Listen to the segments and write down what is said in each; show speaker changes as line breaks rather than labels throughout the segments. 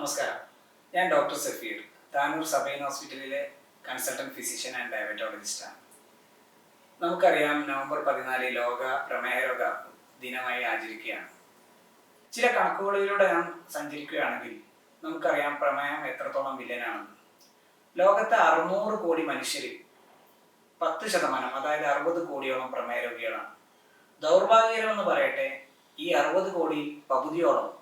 നമസ്കാരം. ഞാൻ ഡോക്ടർ സഫീർ. താനൂർ സബൈൻ ഹോസ്പിറ്റലിലെ കൺസൾട്ടന്റ് ഫിസിഷ്യൻ ആൻഡ് ഡയബറ്റോളജിസ്റ്റാണ്. നമുക്കറിയാം നവംബർ പതിനാല് ലോക പ്രമേഹരോഗ ദിനമായി ആചരിക്കുകയാണ്. ചില കണക്കുകളിലൂടെ നാം സഞ്ചരിക്കുകയാണെങ്കിൽ നമുക്കറിയാം പ്രമേഹം എത്രത്തോളം വില്ലനാണെന്ന്. ലോകത്തെ അറുന്നൂറ് കോടി മനുഷ്യരിൽ പത്ത് ശതമാനം അതായത് അറുപത് കോടിയോളം പ്രമേഹ രോഗികളാണ്. ദൗർഭാഗ്യകരമെന്ന് പറയട്ടെ ഈ അറുപത് കോടി പകുതിയോളം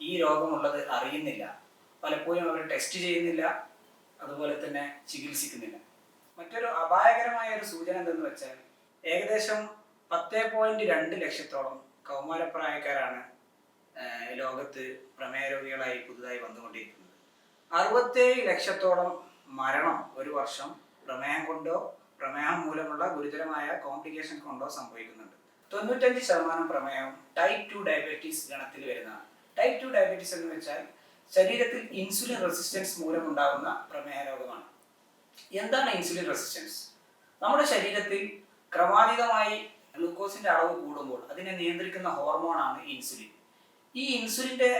ഈ രോഗമുള്ളത് അറിയുന്നില്ല. പലപ്പോഴും അവർ ടെസ്റ്റ് ചെയ്യുന്നില്ല. അതുപോലെ തന്നെ ചികിത്സിക്കുന്നില്ല. മറ്റൊരു അപായകരമായ ഒരു സൂചന എന്തെന്ന് വെച്ചാൽ ഏകദേശം പത്തേ പോയിന്റ് രണ്ട് ലക്ഷത്തോളം കൗമാരപ്രായക്കാരാണ് ലോകത്ത് പ്രമേയ രോഗികളായി പുതുതായി വന്നുകൊണ്ടിരിക്കുന്നത്. അറുപത്തേഴ് ലക്ഷത്തോളം മരണം ഒരു വർഷം പ്രമേഹം കൊണ്ടോ പ്രമേഹം മൂലമുള്ള ഗുരുതരമായ കോംപ്ലിക്കേഷൻ കൊണ്ടോ സംഭവിക്കുന്നുണ്ട്. തൊണ്ണൂറ്റഞ്ച് ശതമാനം പ്രമേഹം ടൈപ്പ് ടു ഡയബറ്റീസ് ഗണത്തിൽ വരുന്നതാണ്. ടൈപ്പ് ടു ഡയബറ്റീസ് എന്ന് വെച്ചാൽ ശരീരത്തിൽ ഇൻസുലിൻ റെസിസ്റ്റൻസ് മൂലമുണ്ടാകുന്ന പ്രമേഹ രോഗമാണ്. എന്താണ് ഇൻസുലിൻ റെസിസ്റ്റൻസ് നമ്മുടെ ശരീരത്തിൽ ക്രമാതീതമായി ഗ്ലൂക്കോസിന്റെ അളവ് കൂടുമ്പോൾ അതിനെ നിയന്ത്രിക്കുന്ന ഹോർമോണാണ് ഇൻസുലിൻ ഈ ഇൻസുലിന്റെ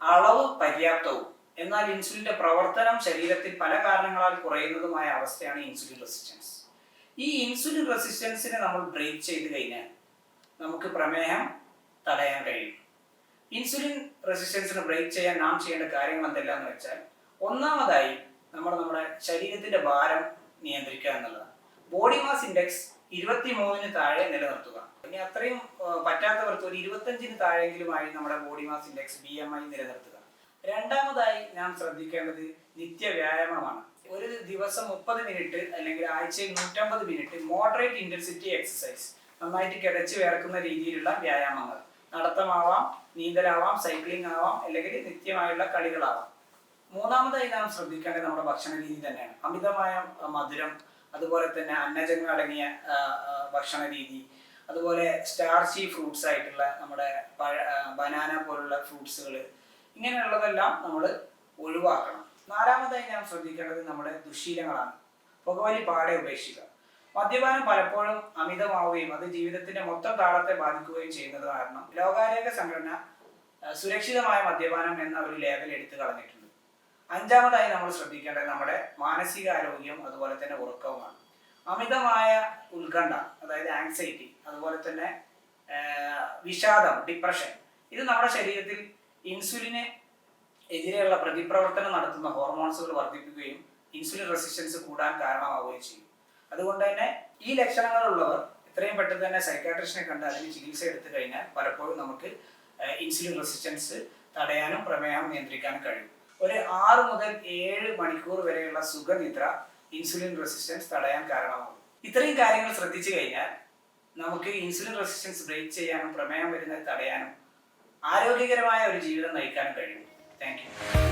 അളവ് പര്യാപ്തവും എന്നാൽ ഇൻസുലിന്റെ പ്രവർത്തനം ശരീരത്തിൽ പല കാരണങ്ങളാൽ കുറയുന്നതുമായ അവസ്ഥയാണ് ഇൻസുലിൻ റെസിസ്റ്റൻസ് ഈ ഇൻസുലിൻ റെസിസ്റ്റൻസിനെ നമ്മൾ ബ്രേക്ക് ചെയ്ത് കഴിഞ്ഞാൽ നമുക്ക് പ്രമേഹം തടയാൻ കഴിയും. ഇൻസുലിൻ റെസിസ്റ്റൻസിനെ ബ്രേക്ക് ചെയ്യാൻ നാം ചെയ്യേണ്ട കാര്യങ്ങൾ എന്തെല്ലാം വെച്ചാൽ ഒന്നാമതായി നമ്മൾ നമ്മുടെ ശരീരത്തിന്റെ ഭാരം നിയന്ത്രിക്കുക എന്നുള്ളതാണ്. ബോഡി മാസ് ഇൻഡെക്സ് ഇരുപത്തി മൂന്നിന് താഴെ നിലനിർത്തുക. ഇനി അത്രയും പറ്റാത്തവർക്ക് ഒരു ഇരുപത്തഞ്ചിന് താഴെങ്കിലുമായി നമ്മുടെ body mass index B M I നിലനിർത്തുക. രണ്ടാമതായി നാം ശ്രദ്ധിക്കേണ്ടത് നിത്യ വ്യായാമമാണ്. ഒരു ദിവസം മുപ്പത് മിനിറ്റ് അല്ലെങ്കിൽ ആഴ്ചയിൽ നൂറ്റമ്പത് മിനിറ്റ് മോഡറേറ്റ് ഇന്റൻസിറ്റി എക്സസൈസ് നന്നായിട്ട് കിടച്ച് വേർക്കുന്ന രീതിയിലുള്ള വ്യായാമങ്ങൾ. നടത്തമാവാം നീന്തലാവാം സൈക്ലിംഗ് ആവാം അല്ലെങ്കിൽ നിത്യമായുള്ള കളികളാവാം. മൂന്നാമതായി നാം ശ്രദ്ധിക്കേണ്ടത് നമ്മുടെ ഭക്ഷണ രീതി തന്നെയാണ്. അമിതമായ മധുരം അതുപോലെ തന്നെ അന്നജങ്ങൾ അടങ്ങിയ ഭക്ഷണ രീതി അതുപോലെ സ്റ്റാർച്ചി ഫ്രൂട്ട്സ് ആയിട്ടുള്ള നമ്മുടെ ബനാന പോലുള്ള ഫ്രൂട്ട്സുകൾ ഇങ്ങനെയുള്ളതെല്ലാം നമ്മൾ ഒഴിവാക്കണം. നാലാമതായി നാം ശ്രദ്ധിക്കേണ്ടത് നമ്മുടെ ദുശീലങ്ങളാണ്. പുകവലി പാടെ ഉപേക്ഷിക്കുക. മദ്യപാനം പലപ്പോഴും അമിതമാവുകയും അത് ജീവിതത്തിന്റെ മൊത്തം താളത്തെ ബാധിക്കുകയും ചെയ്യുന്നത് കാരണം ലോകാരോഗ്യ സംഘടന സുരക്ഷിതമായ മദ്യപാനം എന്ന ഒരു ലേബൽ എടുത്തു കളഞ്ഞിട്ടുണ്ട്. അഞ്ചാമതായി നമ്മൾ ശ്രദ്ധിക്കേണ്ടത് നമ്മുടെ മാനസികാരോഗ്യം അതുപോലെ തന്നെ ഉറക്കവുമാണ്. അമിതമായ ഉത്കണ്ഠ അതായത് ആങ്സൈറ്റി അതുപോലെ തന്നെ വിഷാദം ഡിപ്രഷൻ ഇത് നമ്മുടെ ശരീരത്തിൽ ഇൻസുലിനെ എതിരെയുള്ള പ്രതിപ്രവർത്തനം നടത്തുന്ന ഹോർമോൺസുകൾ വർദ്ധിപ്പിക്കുകയും ഇൻസുലിൻ റെസിസ്റ്റൻസ് കൂടാൻ കാരണമാവുകയും ചെയ്യും. അതുകൊണ്ട് തന്നെ ഈ ലക്ഷണങ്ങളുള്ളവർ എത്രയും പെട്ടെന്ന് തന്നെ സൈക്കാട്രിസ്റ്റിനെ കണ്ട് അതിന് ചികിത്സ എടുത്തു കഴിഞ്ഞാൽ പലപ്പോഴും നമുക്ക് ഇൻസുലിൻ റെസിസ്റ്റൻസ് തടയാനും പ്രമേഹം നിയന്ത്രിക്കാനും കഴിയും. ഒരു ആറ് മുതൽ ഏഴ് മണിക്കൂർ വരെയുള്ള സുഖനിദ്ര ഇൻസുലിൻ റെസിസ്റ്റൻസ് തടയാൻ കാരണമാകും. ഇത്രയും കാര്യങ്ങൾ ശ്രദ്ധിച്ചു കഴിഞ്ഞാൽ നമുക്ക് ഇൻസുലിൻ റെസിസ്റ്റൻസ് ബ്രേക്ക് ചെയ്യാനും പ്രമേഹം വരുന്നത് തടയാനും ആരോഗ്യകരമായ ഒരു ജീവിതം നയിക്കാനും കഴിയും. താങ്ക്